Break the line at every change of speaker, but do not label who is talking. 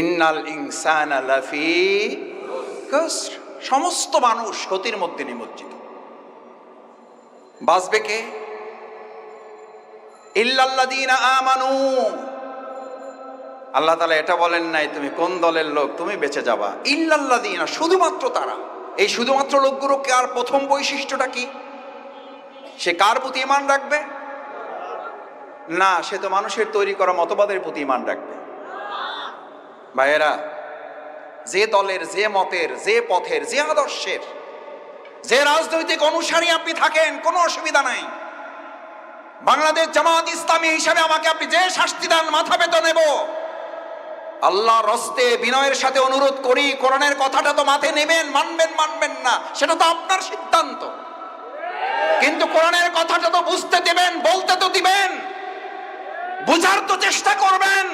ইন্নাল ইনসান লাফি। সমস্ত মানুষ ক্ষতির মধ্যে নিমজ্জিত। বাঁচবে কে? ইল্লাল্লাযীনা আমানু। আল্লাহ তালা এটা বলেন নাই, তুমি কোন দলের লোক, তুমি বেঁচে যাবা। ইল্লাল্লাযীনা, শুধুমাত্র তারা। এই শুধুমাত্র লোকগুলোকে আর প্রথম বৈশিষ্ট্যটা কি? সে কার প্রতি ইমান রাখবে? না, সে তো মানুষের তৈরি করা মতবাদের প্রতি ইমান রাখবে। ভাইয়েরা, যে দলের, যে মতের, যে পথের, যে আদর্শের, যে রাজনৈতিক অনুসারী আপনি থাকেন, কোনো অসুবিধা নাই। বাংলাদেশ জামাত ইসলামী হিসাবে আমাকে আপনি যে শাস্তি দেন, মাথা পেতে নেব। আল্লাহ রস্তে বিনয়ের সাথে অনুরোধ করি, কোরআনের কথাটা তো মাথায় নেবেন, মানবেন মানবেন না, সেটা তো আপনার সিদ্ধান্ত। কিন্তু কোরআনের কথাটা তো বুঝতে দেবেন, বলতে তো দিবেন। বুঝার তো চেষ্টা করবেন।